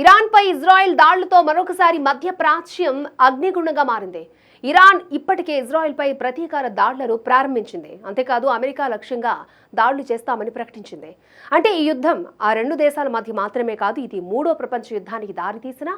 ఇరాన్పై Israel దాడులతో మరొకసారి మధ్య ప్రాచ్యం అగ్నిగుండంగా మారింది. ఇరాన్ ఇప్పటికే ఇజ్రాయెల్పై ప్రతీకార దాడులను ప్రారంభించింది. అంతేకాదు అమెరికా లక్ష్యంగా దాడులు చేస్తామని ప్రకటించింది. అంటే ఈ యుద్ధం ఆ రెండు దేశాల మధ్య మాత్రమే కాదు ఇది మూడో ప్రపంచ యుద్ధానికి దారితీసిన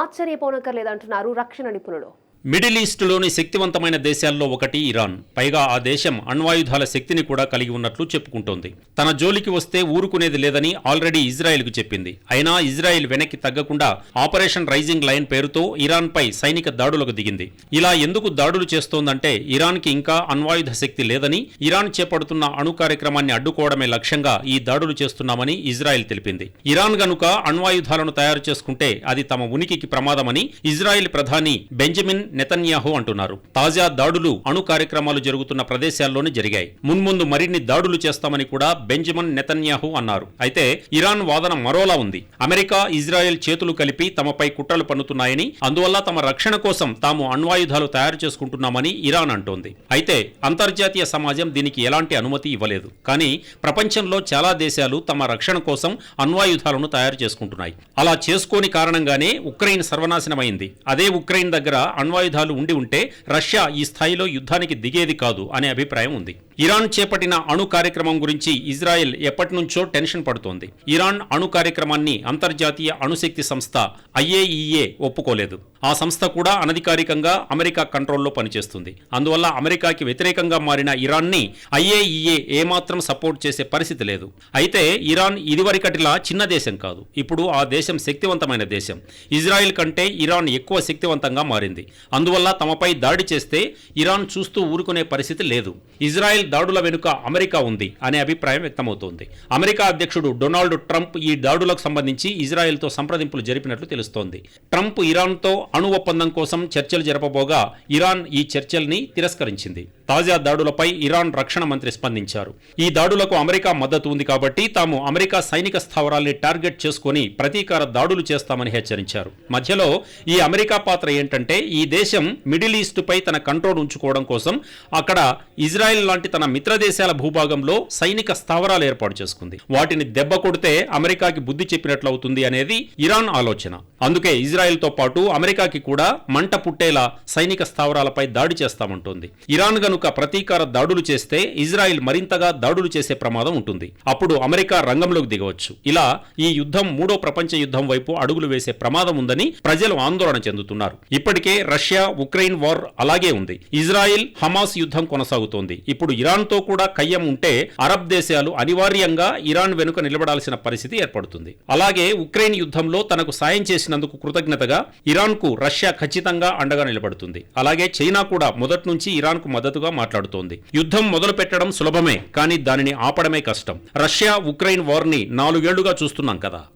ఆశ్చర్యపోనక్కర్లేదంటున్నారు రక్షణ నిపుణులు. మిడిల్ ఈస్ట్లోని శక్తివంతమైన దేశాల్లో ఒకటి ఇరాన్. పైగా ఆ దేశం అణ్వాయుధాల శక్తిని కూడా కలిగి ఉన్నట్లు చెప్పుకుంటోంది. తన జోలికి వస్తే ఊరుకునేది లేదని ఆల్రెడీ ఇజ్రాయెల్కు చెప్పింది. అయినా ఇజ్రాయెల్ వెనక్కి తగ్గకుండా ఆపరేషన్ రైజింగ్ లైన్ పేరుతో ఇరాన్పై సైనిక దాడులకు దిగింది. ఇలా ఎందుకు దాడులు చేస్తోందంటే ఇరాన్కి ఇంకా అణ్వాయుధ శక్తి లేదని ఇరాన్ చేపడుతున్న అణు కార్యక్రమాన్ని అడ్డుకోవడమే లక్ష్యంగా ఈ దాడులు చేస్తున్నామని ఇజ్రాయెల్ తెలిపింది. ఇరాన్ గనుక అణ్వాయుధాలను తయారు చేసుకుంటే అది తమ ఉనికికి ప్రమాదమని ఇజ్రాయెల్ ప్రధాని బెంజమిన్ నెతన్యాహు అంటున్నారు. తాజా దాడులు అణు కార్యక్రమాలు జరుగుతున్న ప్రదేశాల్లోనే జరిగాయి. మున్ముందు మరిన్ని దాడులు చేస్తామని కూడా బెంజమిన్ నెతన్యాహు అన్నారు. అయితే ఇరాన్ వాదన మరోలా ఉంది. అమెరికా ఇజ్రాయెల్ చేతులు కలిపి తమపై కుట్రలు పన్నుతున్నాయని అందువల్ల తమ రక్షణ కోసం తాము అణ్వాయుధాలు తయారు చేసుకుంటున్నామని ఇరాన్ అంటోంది. అయితే అంతర్జాతీయ సమాజం దీనికి ఎలాంటి అనుమతి ఇవ్వలేదు. కానీ ప్రపంచంలో చాలా దేశాలు తమ రక్షణ కోసం అణ్వాయుధాలను తయారు చేసుకుంటున్నాయి. అలా చేసుకోని కారణంగానే ఉక్రెయిన్ సర్వనాశనమైంది. అదే ఉక్రెయిన్ దగ్గర అణ్వాయుధాలు ఉండి ఉంటే రష్యా ఈ స్థాయిలో యుద్ధానికి దిగేది కాదు అనే అభిప్రాయం ఉంది. ఇరాన్ చేపట్టిన అణు కార్యక్రమం గురించి ఇజ్రాయెల్ ఎప్పటి నుంచో టెన్షన్ పడుతోంది. ఇరాన్ అణు కార్యక్రమాన్ని అంతర్జాతీయ అణుశక్తి సంస్థ ఐఏఈఏ ఒప్పుకోలేదు. ఆ సంస్థ కూడా అనధికారికంగా అమెరికా కంట్రోల్లో పనిచేస్తుంది. అందువల్ల అమెరికాకి వ్యతిరేకంగా మారిన ఇరాన్ని ఐఏఈఏ ఏమాత్రం సపోర్ట్ చేసే పరిస్థితి లేదు. అయితే ఇరాన్ ఇదివరకటిలా చిన్న దేశం కాదు. ఇప్పుడు ఆ దేశం శక్తివంతమైన దేశం. ఇజ్రాయెల్ కంటే ఇరాన్ ఎక్కువ శక్తివంతంగా మారింది. అందువల్ల తమపై దాడి చేస్తే ఇరాన్ చూస్తూ ఊరుకునే పరిస్థితి లేదు. ఇజ్రాయెల్ దాడుల వెనుక అమెరికా ఉంది అనే అభిప్రాయం వ్యక్తమవుతోంది. అమెరికా అధ్యక్షుడు డొనాల్డ్ ట్రంప్ ఈ దాడులకు సంబంధించి ఇజ్రాయెల్తో సంప్రదింపులు జరిపినట్లు తెలుస్తోంది. ట్రంప్ ఇరాన్తో అణు ఒప్పందం కోసం చర్చలు జరపబోగా ఇరాన్ ఈ చర్చల్ని తిరస్కరించింది. తాజా దాడులపై ఇరాన్ రక్షణ మంత్రి స్పందించారు. ఈ దాడులకు అమెరికా మద్దతు ఉంది కాబట్టి తాము అమెరికా సైనిక స్థావరాల్ని టార్గెట్ చేసుకుని ప్రతీకార దాడులు చేస్తామని హెచ్చరించారు. మధ్యలో ఈ అమెరికా పాత్ర ఏంటంటే ఈ దేశం మిడిల్ ఈస్టుపై తన కంట్రోల్ ఉంచుకోవడం కోసం అక్కడ ఇజ్రాయెల్ లాంటి తన తన మిత్రదేశాల భూభాగంలో సైనిక స్థావరాలు ఏర్పాటు చేసుకుంది. వాటిని దెబ్బ కొడితే అమెరికాకి బుద్ధి చెప్పినట్లు అవుతుంది అనేది ఇరాన్ ఆలోచన. అందుకే ఇజ్రాయెల్తో పాటు అమెరికాకి కూడా మంట పుట్టేలా సైనిక స్థావరాలపై దాడి చేస్తామంటోంది. ఇరాన్ గనుక ప్రతీకార దాడులు చేస్తే ఇజ్రాయెల్ మరింతగా దాడులు చేసే ప్రమాదం ఉంటుంది. అప్పుడు అమెరికా రంగంలోకి దిగవచ్చు. ఇలా ఈ యుద్ధం మూడో ప్రపంచ యుద్ధం వైపు అడుగులు వేసే ప్రమాదం ఉందని ప్రజలు ఆందోళన చెందుతున్నారు. ఇప్పటికే రష్యా ఉక్రెయిన్ వార్ అలాగే ఉంది. ఇజ్రాయెల్ హమాస్ యుద్ధం కొనసాగుతోంది. ఇప్పుడు ఇరాన్తో కూడా కయ్యం ఉంటే అరబ్ దేశాలు అనివార్యంగా ఇరాన్ వెనుక నిలబడాల్సిన పరిస్థితి ఏర్పడుతుంది. అలాగే ఉక్రెయిన్ యుద్ధంలో తనకు సాయం చేసినందుకు కృతజ్ఞతగా ఇరాన్కు రష్యా ఖచ్చితంగా అండగా నిలబడుతుంది. అలాగే చైనా కూడా మొదటి నుంచి ఇరాన్కు మద్దతుగా మాట్లాడుతోంది. యుద్ధం మొదలు పెట్టడం సులభమే కానీ దానిని ఆపడమే కష్టం. రష్యా ఉక్రెయిన్ వార్ని నాలుగేళ్ళుగా చూస్తున్నాం కదా.